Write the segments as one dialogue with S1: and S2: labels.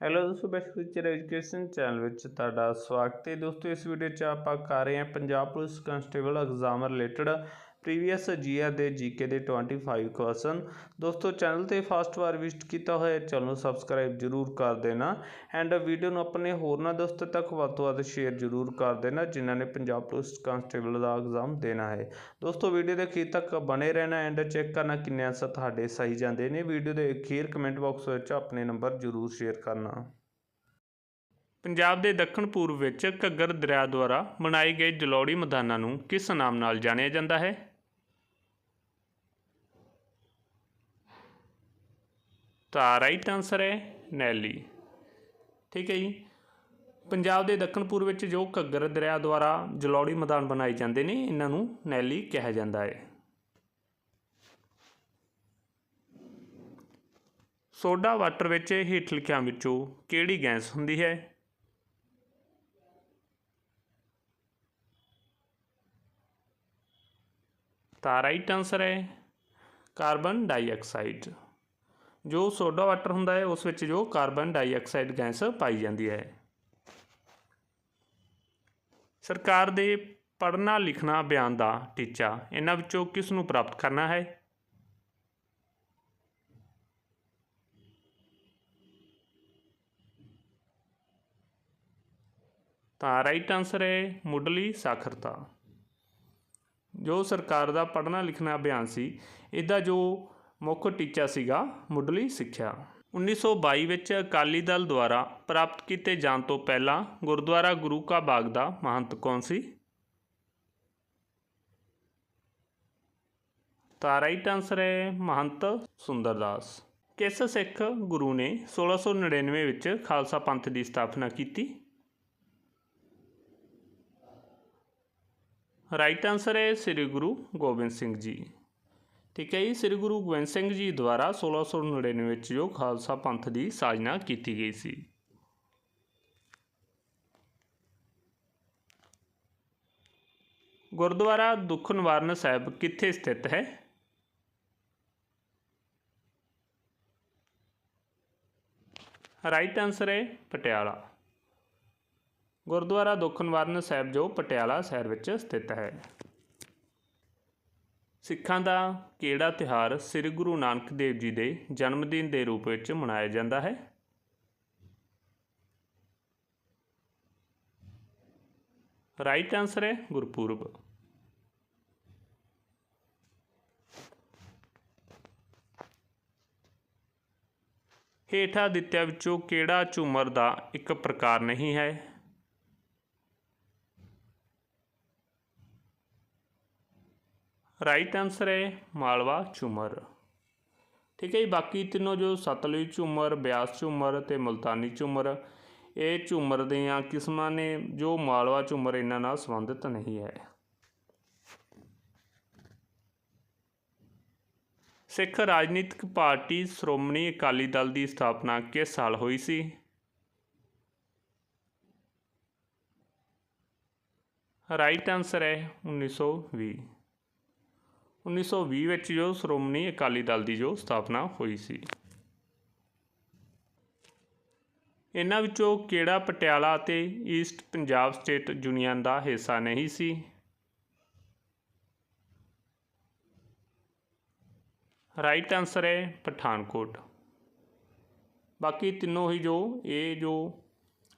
S1: Hello ਦੋਸਤੋ best teacher education channel ਵਿੱਚ ਤੁਹਾਡਾ ਸਵਾਗਤ ਹੈ। ਦੋਸਤੋ, ਇਸ ਵੀਡੀਓ 'ਚ ਆਪਾਂ ਕਰ ਰਹੇ ਹਾਂ Punjab police constable exam related previous GR ਦੇ ਜੀਕੇ ਦੇ 25 ਕੁਐਸਚਨ ਦੋਸਤੋ ਚੈਨਲ ਤੇ ਫਸਟ ਵਾਰ ਵਿਜ਼ਿਟ ਕੀਤਾ ਹੋਇਆ ਚੈਨਲ ਨੂੰ ਸਬਸਕ੍ਰਾਈਬ ਜਰੂਰ ਕਰ ਦੇਣਾ। ਐਂਡ ਵੀਡੀਓ ਨੂੰ ਆਪਣੇ ਹੋਰਨਾਂ ਦੋਸਤਾਂ ਤੱਕ ਵੱਧ ਤੋਂ ਵੱਧ ਸ਼ੇਅਰ ਜਰੂਰ ਕਰ ਦੇਣਾ, ਜਿਨ੍ਹਾਂ ਨੇ ਪੰਜਾਬ ਪੁਲਿਸ ਕਾਂਸਟੇਬਲ ਦਾ ਐਗਜ਼ਾਮ ਦੇਣਾ ਹੈ। ਦੋਸਤੋ ਵੀਡੀਓ ਦੇ ਅਖੀਰ ਤੱਕ ਬਣੇ ਰਹਿਣਾ ਐਂਡ ਚੈੱਕ ਕਰਨਾ ਕਿੰਨੇ ਆਂਸਰ ਤੁਹਾਡੇ ਸਹੀ ਜਾਂਦੇ ਨੇ। ਵੀਡੀਓ ਦੇ ਅਖੀਰ ਕਮੈਂਟ ਬਾਕਸ ਵਿੱਚ ਆਪਣੇ ਨੰਬਰ ਜਰੂਰ ਸ਼ੇਅਰ ਕਰਨਾ। ਪੰਜਾਬ ਦੇ ਦੱਖਣ ਪੂਰਬ ਵਿੱਚ ਘੱਗਰ ਦਰਿਆ ਦੁਆਰਾ ਬਣਾਏ ਗਏ ਜਲੌੜੀ ਮੈਦਾਨਾਂ ਨੂੰ ਕਿਸ ਨਾਮ ਨਾਲ ਜਾਣਿਆ ਜਾਂਦਾ ਹੈ? ਤਾਂ ਰਾਈਟ ਆਨਸਰ ਹੈ ਨੈਲੀ। ਠੀਕ ਹੈ ਜੀ। ਪੰਜਾਬ ਦੇ ਦੱਖਣ ਪੂਰਬ ਵਿੱਚ ਜੋ ਘੱਗਰ ਦਰਿਆ ਦੁਆਰਾ ਜਲੌੜੀ ਮੈਦਾਨ ਬਣਾਏ ਜਾਂਦੇ ਨੇ, ਇਹਨਾਂ ਨੂੰ ਨੈਲੀ ਕਿਹਾ ਜਾਂਦਾ ਹੈ। ਸੋਡਾ ਵਾਟਰ ਵਿੱਚ ਹੇਠ ਲਿਖਿਆਂ ਵਿੱਚੋਂ ਕਿਹੜੀ ਗੈਸ ਹੁੰਦੀ ਹੈ? ਤਾਂ ਰਾਈਟ ਆਨਸਰ ਹੈ ਕਾਰਬਨ ਡਾਈਆਕਸਾਈਡ। ਜੋ ਸੋਡਾ ਵਾਟਰ ਹੁੰਦਾ ਹੈ, ਉਸ ਵਿੱਚ ਜੋ ਕਾਰਬਨ ਡਾਈਆਕਸਾਈਡ ਗੈਸ ਪਾਈ ਜਾਂਦੀ ਹੈ। ਸਰਕਾਰ ਦੇ ਪੜ੍ਹਨਾ ਲਿਖਣਾ ਅਭਿਆਨ ਦਾ ਟੀਚਾ, ਇਹਨਾਂ ਵਿੱਚੋਂ ਕਿਸ ਨੂੰ ਪ੍ਰਾਪਤ ਕਰਨਾ ਹੈ? ਤਾਂ ਰਾਈਟ ਆਨਸਰ ਹੈ ਮੁੱਢਲੀ ਸਾਖਰਤਾ। ਜੋ ਸਰਕਾਰ ਦਾ ਪੜ੍ਹਨਾ ਲਿਖਣਾ ਅਭਿਆਨ ਸੀ, ਇਹਦਾ ਜੋ ਮੁੱਖ ਟੀਚਾ ਸੀਗਾ ਮੁੱਢਲੀ ਸਿੱਖਿਆ। 1922 ਵਿੱਚ ਅਕਾਲੀ ਦਲ ਦੁਆਰਾ ਪ੍ਰਾਪਤ ਕੀਤੇ ਜਾਣ ਤੋਂ ਪਹਿਲਾਂ ਗੁਰਦੁਆਰਾ ਗੁਰੂ ਕਾ ਬਾਗ ਦਾ ਮਹੰਤ ਕੌਣ ਸੀ? ਤਾਂ ਰਾਈਟ ਆਨਸਰ ਹੈ ਮਹੰਤ ਸੁੰਦਰਦਾਸ। ਕਿਸ ਸਿੱਖ ਗੁਰੂ ਨੇ 1699 ਵਿੱਚ ਖਾਲਸਾ ਪੰਥ ਦੀ ਸਥਾਪਨਾ ਕੀਤੀ? ਰਾਈਟ ਆਨਸਰ ਹੈ ਸ੍ਰੀ ਗੁਰੂ ਗੋਬਿੰਦ ਸਿੰਘ ਜੀ। ਠੀਕ ਹੈ ਜੀ। ਸ੍ਰੀ ਗੁਰੂ ਗੋਬਿੰਦ ਸਿੰਘ ਜੀ ਦੁਆਰਾ 1699 ਵਿੱਚ ਜੋ ਖਾਲਸਾ ਪੰਥ ਦੀ ਸਾਜਨਾ ਕੀਤੀ ਗਈ ਸੀ। ਗੁਰਦੁਆਰਾ ਦੁੱਖ ਨਿਵਾਰਨ ਸਾਹਿਬ ਕਿੱਥੇ ਸਥਿਤ ਹੈ? ਰਾਈਟ ਆਨਸਰ ਹੈ ਪਟਿਆਲਾ। ਗੁਰਦੁਆਰਾ ਦੁੱਖ ਨਿਵਾਰਨ ਸਾਹਿਬ ਜੋ ਪਟਿਆਲਾ ਸ਼ਹਿਰ ਵਿੱਚ ਸਥਿਤ ਹੈ। ਸਿੱਖਾਂ ਦਾ ਕਿਹੜਾ ਤਿਹਾਰ ਸ੍ਰੀ ਗੁਰੂ ਨਾਨਕ ਦੇਵ ਜੀ ਦੇ ਜਨਮ ਦਿਨ ਦੇ ਰੂਪ ਵਿੱਚ ਮਨਾਇਆ ਜਾਂਦਾ ਹੈ? ਰਾਈਟ ਆਨਸਰ ਹੈ ਗੁਰਪੁਰਬ। ਹੇਠਾਂ ਦਿੱਤਿਆਂ ਵਿੱਚੋਂ ਕਿਹੜਾ ਝੂਮਰ ਦਾ ਇੱਕ ਪ੍ਰਕਾਰ ਨਹੀਂ ਹੈ? ਰਾਈਟ ਆਨਸਰ ਹੈ ਮਾਲਵਾ ਝੂਮਰ। ਠੀਕ ਹੈ ਜੀ, ਬਾਕੀ ਤਿੰਨੋਂ ਜੋ ਸਤਲੁਜ ਝੂਮਰ, ਬਿਆਸ ਝੂਮਰ ਤੇ ਮੁਲਤਾਨੀ ਝੂਮਰ, ਇਹ ਝੂਮਰ ਦੀਆਂ ਕਿਸਮਾਂ ਨੇ ਜੋ ਮਾਲਵਾ ਝੂਮਰ ਇਹਨਾਂ ਨਾਲ ਸੰਬੰਧਿਤ ਨਹੀਂ ਹੈ। ਸਿੱਖ ਰਾਜਨੀਤਿਕ ਪਾਰਟੀ ਸ਼੍ਰੋਮਣੀ ਅਕਾਲੀ ਦਲ ਦੀ ਸਥਾਪਨਾ ਕਿਸ ਸਾਲ ਹੋਈ ਸੀ? ਰਾਈਟ ਆਨਸਰ ਹੈ 1920 1920 ਵਿੱਚ ਜੋ ਸ਼੍ਰੋਮਣੀ ਅਕਾਲੀ ਦਲ ਦੀ ਜੋ ਸਥਾਪਨਾ ਹੋਈ ਸੀ। ਇਹਨਾਂ ਵਿੱਚੋਂ ਕਿਹੜਾ ਪਟਿਆਲਾ ਅਤੇ ਈਸਟ ਪੰਜਾਬ ਸਟੇਟ ਯੂਨੀਅਨ ਦਾ ਹਿੱਸਾ ਨਹੀਂ ਸੀ? ਰਾਈਟ ਆਨਸਰ ਹੈ ਪਠਾਨਕੋਟ। ਬਾਕੀ ਤਿੰਨੋਂ ਹੀ ਜੋ, ਇਹ ਜੋ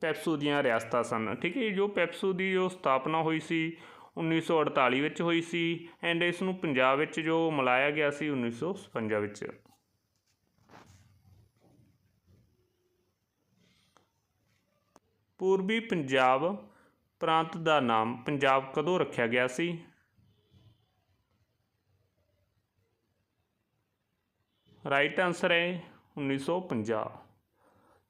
S1: ਪੈਪਸੂ ਦੀਆਂ ਰਿਆਸਤਾਂ ਸਨ। ਠੀਕ ਹੈ ਜੋ ਪੈਪਸੂ ਦੀ ਜੋ ਸਥਾਪਨਾ ਹੋਈ ਸੀ 1948 ਵਿੱਚ ਹੋਈ ਸੀ ਐਂਡ ਇਸ ਨੂੰ ਪੰਜਾਬ ਵਿੱਚ ਜੋ ਮਿਲਾਇਆ ਗਿਆ ਸੀ 1956 ਵਿੱਚ। ਪੂਰਬੀ ਪੰਜਾਬ ਪ੍ਰਾਂਤ ਦਾ ਨਾਮ ਪੰਜਾਬ ਕਦੋਂ ਰੱਖਿਆ ਗਿਆ ਸੀ? ਰਾਈਟ ਆਨਸਰ ਹੈ 1950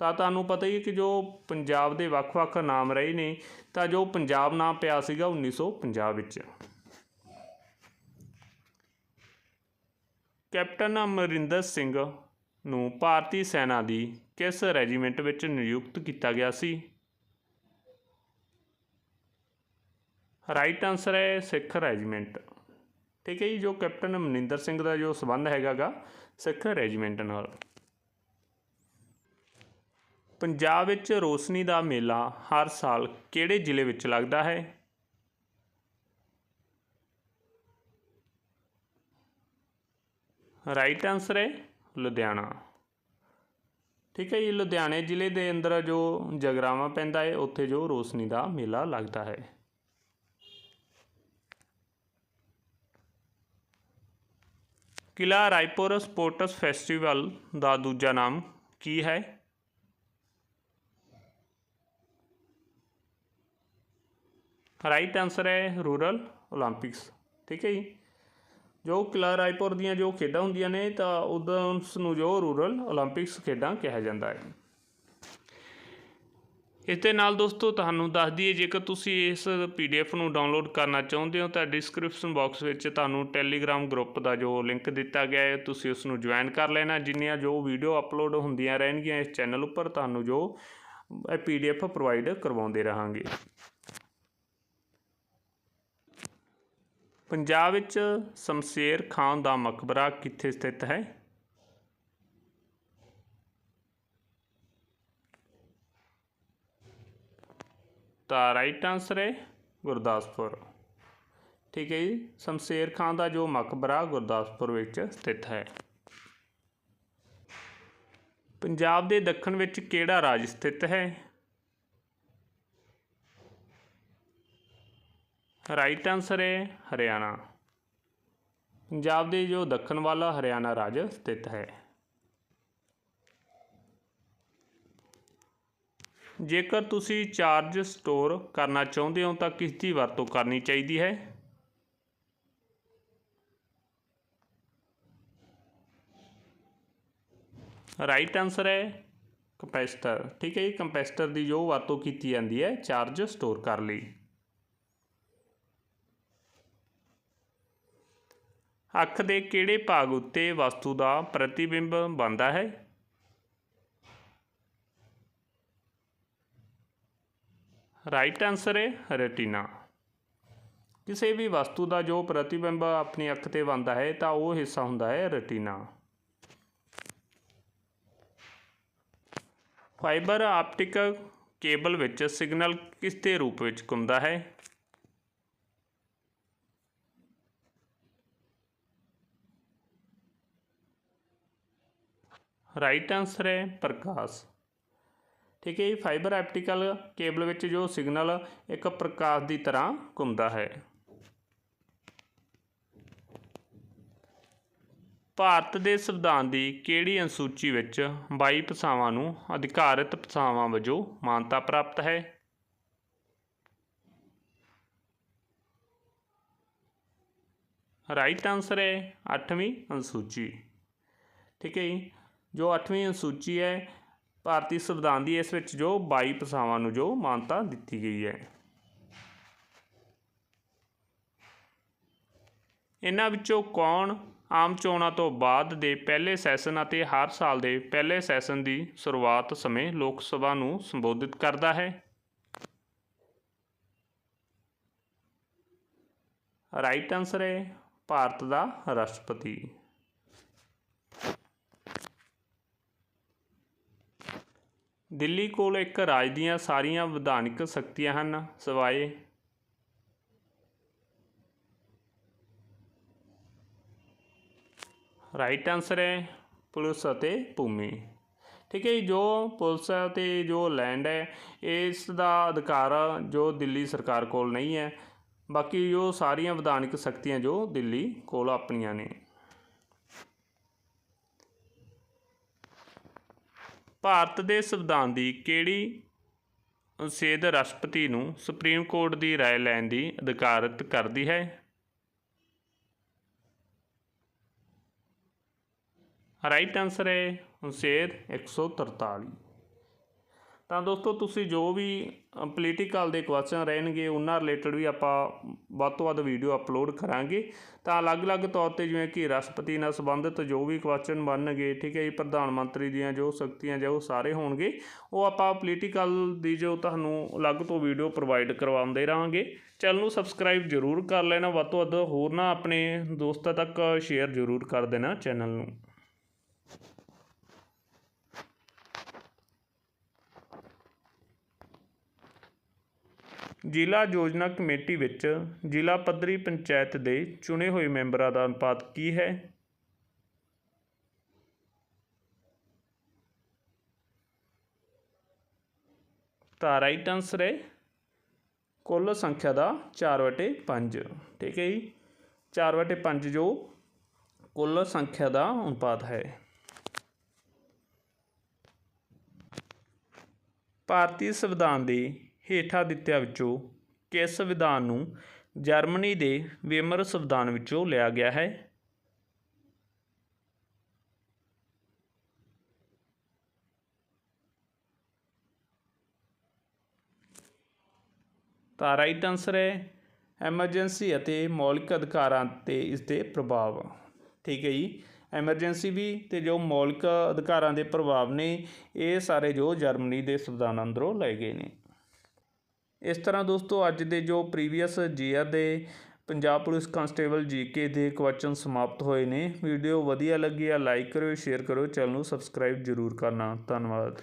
S1: ਤਾਂ ਤੁਹਾਨੂੰ ਪਤਾ ਹੀ ਹੈ ਕਿ ਜੋ ਪੰਜਾਬ ਦੇ ਵੱਖ-ਵੱਖ ਨਾਮ ਰਹੇ ਨੇ, ਤਾਂ ਜੋ ਪੰਜਾਬ ਨਾਮ ਪਿਆ ਸੀਗਾ 1950 ਵਿੱਚ। ਕੈਪਟਨ ਅਮਰਿੰਦਰ ਸਿੰਘ ਨੂੰ ਭਾਰਤੀ ਸੈਨਾ ਦੀ ਕਿਸ ਰੈਜੀਮੈਂਟ ਵਿੱਚ ਨਿਯੁਕਤ ਕੀਤਾ ਗਿਆ ਸੀ? ਰਾਈਟ ਆਨਸਰ ਹੈ ਸਿੱਖ ਰੈਜੀਮੈਂਟ। ਠੀਕ ਹੈ ਜੀ, ਜੋ ਕੈਪਟਨ ਅਮਰਿੰਦਰ ਸਿੰਘ ਦਾ ਜੋ ਸਬੰਧ ਹੈਗਾਗਾ ਸਿੱਖ ਰੈਜੀਮੈਂਟ ਨਾਲ। ਪੰਜਾਬ ਵਿੱਚ ਰੋਸ਼ਨੀ ਦਾ ਮੇਲਾ ਹਰ ਸਾਲ ਕਿਹੜੇ ਜ਼ਿਲ੍ਹੇ ਵਿੱਚ ਲੱਗਦਾ ਹੈ? ਰਾਈਟ ਆਨਸਰ ਹੈ ਲੁਧਿਆਣਾ। ਠੀਕ ਹੈ ਜੀ, ਲੁਧਿਆਣੇ ਜ਼ਿਲ੍ਹੇ ਦੇ ਅੰਦਰ ਜੋ ਜਗਰਾਵਾਂ ਪੈਂਦਾ ਹੈ, ਉੱਥੇ ਜੋ ਰੋਸ਼ਨੀ ਦਾ ਮੇਲਾ ਲੱਗਦਾ ਹੈ। ਕਿਲਾ ਰਾਏਪੁਰ ਸਪੋਰਟਸ ਫੈਸਟੀਵਲ ਦਾ ਦੂਜਾ ਨਾਮ ਕੀ ਹੈ? ਰਾਈਟ ਆਨਸਰ ਹੈ ਰੂਰਲ 올림픽ਸ ਠੀਕ ਹੈ ਜੀ। ਜੋ ਕਿਲਾ ਰਾਏਪੁਰ ਦੀਆਂ ਜੋ ਖੇਡਾਂ ਹੁੰਦੀਆਂ ਨੇ, ਤਾਂ ਉਦੋਂ ਉਸ ਨੂੰ ਜੋ ਰੂਰਲ 올림픽ਸ ਖੇਡਾਂ ਕਿਹਾ ਜਾਂਦਾ ਹੈ। ਇਸ ਦੇ ਨਾਲ ਦੋਸਤੋ, ਤੁਹਾਨੂੰ ਦੱਸ ਦਈਏ, ਜੇਕਰ ਤੁਸੀਂ ਇਸ ਪੀਡੀਐਫ ਨੂੰ ਡਾਊਨਲੋਡ ਕਰਨਾ ਚਾਹੁੰਦੇ ਹੋ, ਤਾਂ ਡਿਸਕ੍ਰਿਪਸ਼ਨ ਬਾਕਸ ਵਿੱਚ ਤੁਹਾਨੂੰ ਟੈਲੀਗ੍ਰਾਮ ਗਰੁੱਪ ਦਾ ਜੋ ਲਿੰਕ ਦਿੱਤਾ ਗਿਆ ਹੈ, ਤੁਸੀਂ ਉਸ ਨੂੰ ਜੁਆਇਨ ਕਰ ਲੈਣਾ। ਜਿੰਨੀਆਂ ਜੋ ਵੀਡੀਓ ਅਪਲੋਡ ਹੁੰਦੀਆਂ ਰਹਿਣਗੀਆਂ ਇਸ ਚੈਨਲ ਉੱਪਰ, ਤੁਹਾਨੂੰ ਜੋ ਇਹ ਪੀਡੀਐਫ ਪ੍ਰੋਵਾਈਡ ਕਰਵਾਉਂਦੇ ਰਹਾਂਗੇ। ਪੰਜਾਬ ਵਿੱਚ ਸ਼ਮਸ਼ੇਰ ਖਾਨ ਦਾ ਮਕਬਰਾ ਕਿੱਥੇ ਸਥਿਤ ਹੈ? ਤਾਂ ਰਾਈਟ ਆਨਸਰ ਹੈ ਗੁਰਦਾਸਪੁਰ। ਠੀਕ ਹੈ ਜੀ, ਸ਼ਮਸ਼ੇਰ ਖਾਨ ਦਾ ਜੋ ਮਕਬਰਾ ਗੁਰਦਾਸਪੁਰ ਵਿੱਚ ਸਥਿਤ ਹੈ। ਪੰਜਾਬ ਦੇ ਦੱਖਣ ਵਿੱਚ ਕਿਹੜਾ ਰਾਜ ਸਥਿਤ ਹੈ? ਰਾਈਟ ਆਨਸਰ ਹੈ ਹਰਿਆਣਾ। ਪੰਜਾਬ ਦੇ ਜੋ ਦੱਖਣ ਵਾਲਾ ਹਰਿਆਣਾ ਰਾਜ ਸਥਿਤ ਹੈ। ਜੇਕਰ ਤੁਸੀਂ ਚਾਰਜ ਸਟੋਰ ਕਰਨਾ ਚਾਹੁੰਦੇ ਹੋ ਤਾਂ ਕਿਸ ਦੀ ਵਰਤੋਂ ਕਰਨੀ ਚਾਹੀਦੀ ਹੈ? ਰਾਈਟ ਆਨਸਰ ਹੈ ਕੰਪੈਸਟਰ। ਠੀਕ ਹੈ ਜੀ, ਕੰਪੈਸਟਰ ਦੀ ਜੋ ਵਰਤੋਂ ਕੀਤੀ ਜਾਂਦੀ ਹੈ ਚਾਰਜ ਸਟੋਰ ਕਰ ਲਈ। ਅੱਖ ਦੇ ਕਿਹੜੇ ਭਾਗ ਉੱਤੇ ਵਸਤੂ ਦਾ ਪ੍ਰਤੀਬਿੰਬ ਬਣਦਾ ਹੈ? ਰਾਈਟ ਆਨਸਰ ਹੈ ਰੈਟੀਨਾ। ਕਿਸੇ ਵੀ ਵਸਤੂ ਦਾ ਜੋ ਪ੍ਰਤੀਬਿੰਬ ਆਪਣੀ ਅੱਖ ਤੇ ਬਣਦਾ ਹੈ, ਤਾਂ ਉਹ ਹਿੱਸਾ ਹੁੰਦਾ ਹੈ ਰੈਟੀਨਾ। ਫਾਈਬਰ ਆਪਟਿਕ ਕੇਬਲ ਵਿੱਚ ਸਿਗਨਲ ਕਿਸ ਦੇ ਰੂਪ ਵਿੱਚ ਘੁੰਮਦਾ ਹੈ? ਰਾਈਟ ਆਨਸਰ ਹੈ ਪ੍ਰਕਾਸ਼। ਠੀਕ ਹੈ ਜੀ ਫਾਈਬਰ ਆਪਟੀਕਲ ਕੇਬਲ ਵਿੱਚ ਜੋ ਸਿਗਨਲ ਇੱਕ ਪ੍ਰਕਾਸ਼ ਦੀ ਤਰ੍ਹਾਂ ਘੁੰਮਦਾ ਹੈ। ਭਾਰਤ ਦੇ ਸੰਵਿਧਾਨ ਦੀ ਕਿਹੜੀ ਅਨੁਸੂਚੀ ਵਿੱਚ 22 ਭਾਸ਼ਾਵਾਂ ਨੂੰ ਅਧਿਕਾਰਤ ਭਾਸ਼ਾਵਾਂ ਵਜੋਂ ਮਾਨਤਾ ਪ੍ਰਾਪਤ ਹੈ? ਰਾਈਟ ਆਨਸਰ ਹੈ 8ਵੀਂ ਅਨੁਸੂਚੀ। ਠੀਕ ਹੈ ਜੀ ਜੋ 8ਵੀਂ ਅਨੁਸੂਚੀ ਹੈ, ਭਾਰਤੀ ਸੰਵਿਧਾਨ ਦੀ, ਇਸ ਵਿੱਚ ਜੋ 22 ਭਾਸ਼ਾਵਾਂ ਨੂੰ ਜੋ ਮਾਨਤਾ ਦਿੱਤੀ ਗਈ ਹੈ। ਇਹਨਾਂ ਵਿੱਚੋਂ ਕੌਣ ਆਮ ਚੋਣਾਂ ਤੋਂ ਬਾਅਦ ਦੇ ਪਹਿਲੇ ਸੈਸ਼ਨ ਅਤੇ ਹਰ ਸਾਲ ਦੇ ਪਹਿਲੇ ਸੈਸ਼ਨ ਦੀ ਸ਼ੁਰੂਆਤ ਸਮੇਂ ਲੋਕ ਸਭਾ ਨੂੰ ਸੰਬੋਧਿਤ ਕਰਦਾ ਹੈ? ਰਾਈਟ ਆਨਸਰ ਹੈ ਭਾਰਤ ਦਾ ਰਾਸ਼ਟਰਪਤੀ। ਦਿੱਲੀ ਕੋਲ ਇੱਕ ਰਾਜ ਦੀਆਂ ਸਾਰੀਆਂ ਵਿਧਾਨਕ ਸ਼ਕਤੀਆਂ ਹਨ। ਸਿਵਾਏ। ਰਾਈਟ ਆਨਸਰ ਹੈ ਪੁਲਿਸ ਅਤੇ ਭੂਮੀ। ਠੀਕ ਹੈ ਜੀ, ਜੋ ਪੁਲਿਸ ਅਤੇ ਜੋ ਲੈਂਡ ਹੈ, ਇਸ ਦਾ ਅਧਿਕਾਰ ਜੋ ਦਿੱਲੀ ਸਰਕਾਰ ਕੋਲ ਨਹੀਂ ਹੈ। ਬਾਕੀ ਜੋ ਸਾਰੀਆਂ ਵਿਧਾਨਕ ਸ਼ਕਤੀਆਂ ਜੋ ਦਿੱਲੀ ਕੋਲ ਆਪਣੀਆਂ ਨੇ। ਭਾਰਤ ਦੇ ਸੰਵਿਧਾਨ ਦੀ ਕਿਹੜੀ ਅਨੁਛੇਦ ਰਾਸ਼ਟਰਪਤੀ ਨੂੰ ਸੁਪਰੀਮ ਕੋਰਟ ਦੀ رائے ਲੈਣ ਦੀ ਅਧਿਕਾਰਤ ਕਰਦੀ ਹੈ ਰਾਈਟ ਆਨਸਰ ਹੈ ਅਨੁਛੇਦ 143 ਤਾਂ ਦੋਸਤੋ, ਤੁਸੀਂ ਜੋ ਵੀ ਪੋਲੀਟੀਕਲ ਦੇ ਕੁਐਸਚਨ ਰਹਿਣਗੇ, ਉਹਨਾਂ ਰਿਲੇਟਡ ਵੀ ਆਪਾਂ ਵੱਧ ਤੋਂ ਵੱਧ ਵੀਡੀਓ ਅਪਲੋਡ ਕਰਾਂਗੇ। ਤਾਂ ਅਲੱਗ-ਅਲੱਗ ਤੌਰ ਤੇ ਜਿਵੇਂ ਕਿ ਰਾਸ਼ਟਰਪਤੀ ਨਾਲ ਸੰਬੰਧਿਤ ਜੋ ਵੀ ਕੁਐਸਚਨ ਬਣਨਗੇ, ਠੀਕ ਹੈ ਜੀ, ਪ੍ਰਧਾਨ ਮੰਤਰੀ ਦੀਆਂ ਜੋ ਸ਼ਕਤੀਆਂ ਉਹ ਸਾਰੇ ਹੋਣਗੇ, ਉਹ ਆਪਾਂ ਪੋਲੀਟੀਕਲ ਦੀ ਜੋ ਤੁਹਾਨੂੰ ਅਲੱਗ ਤੋਂ ਵੀਡੀਓ ਪ੍ਰੋਵਾਈਡ ਕਰਵਾਉਂਦੇ ਰਹਾਂਗੇ। ਚੈਨਲ ਨੂੰ ਸਬਸਕ੍ਰਾਈਬ ਜ਼ਰੂਰ ਕਰ ਲੈਣਾ, ਵੱਧ ਤੋਂ ਵੱਧ ਹੋਰ ਨਾ ਆਪਣੇ ਦੋਸਤਾਂ ਤੱਕ ਸ਼ੇਅਰ ਜ਼ਰੂਰ ਕਰ ਦੇਣਾ ਚੈਨਲ ਨੂੰ। ਜ਼ਿਲ੍ਹਾ ਯੋਜਨਾ ਕਮੇਟੀ ਵਿੱਚ ਜ਼ਿਲ੍ਹਾ ਪੱਧਰੀ ਪੰਚਾਇਤ ਦੇ ਚੁਣੇ ਹੋਏ ਮੈਂਬਰਾਂ ਦਾ ਅਨੁਪਾਤ ਕੀ ਹੈ? ਤਾਂ ਰਾਈਟ ਆਨਸਰ ਹੈ ਕੁੱਲ ਸੰਖਿਆ ਦਾ 4/5 ਠੀਕ ਹੈ ਜੀ? 4/5 ਜੋ ਕੁੱਲ ਸੰਖਿਆ ਦਾ ਅਨੁਪਾਤ ਹੈ। ਭਾਰਤੀ ਸੰਵਿਧਾਨ ਦੀ ਹੇਠਾਂ ਦਿੱਤਿਆਂ ਵਿੱਚੋਂ ਕਿਸ ਸੰਵਿਧਾਨ ਨੂੰ ਜਰਮਨੀ ਦੇ ਵੇਮਰ ਸੰਵਿਧਾਨ ਵਿੱਚੋਂ ਲਿਆ ਗਿਆ ਹੈ? ਤਾਂ ਰਾਈਟ ਆਨਸਰ ਹੈ ਐਮਰਜੈਂਸੀ ਅਤੇ ਮੌਲਿਕ ਅਧਿਕਾਰਾਂ ਤੇ ਇਸ ਦੇ ਪ੍ਰਭਾਵ। ਠੀਕ ਹੈ ਜੀ। ਐਮਰਜੈਂਸੀ ਵੀ ਤੇ ਜੋ ਮੌਲਿਕ ਅਧਿਕਾਰਾਂ ਦੇ ਪ੍ਰਭਾਵ ਨੇ, ਇਹ ਸਾਰੇ ਜੋ ਜਰਮਨੀ ਦੇ ਸੰਵਿਧਾਨ ਅੰਦਰੋਂ ਲਏ ਗਏ ਨੇ। ਇਸ ਤਰ੍ਹਾਂ ਦੋਸਤੋ, ਅੱਜ ਦੇ ਜੋ ਪ੍ਰੀਵੀਅਸ ਜੀਆਰ ਦੇ ਪੰਜਾਬ ਪੁਲਿਸ ਕਾਂਸਟੇਬਲ ਜੀਕੇ ਦੇ ਕੁਐਸਚਨ ਸਮਾਪਤ ਹੋਏ ਨੇ। ਵੀਡੀਓ ਵਧੀਆ ਲੱਗੀ ਆ ਲਾਈਕ ਕਰਿਓ ਸ਼ੇਅਰ ਕਰਿਓ, ਚੈਨਲ ਨੂੰ ਸਬਸਕ੍ਰਾਈਬ ਜ਼ਰੂਰ ਕਰਨਾ। ਧੰਨਵਾਦ।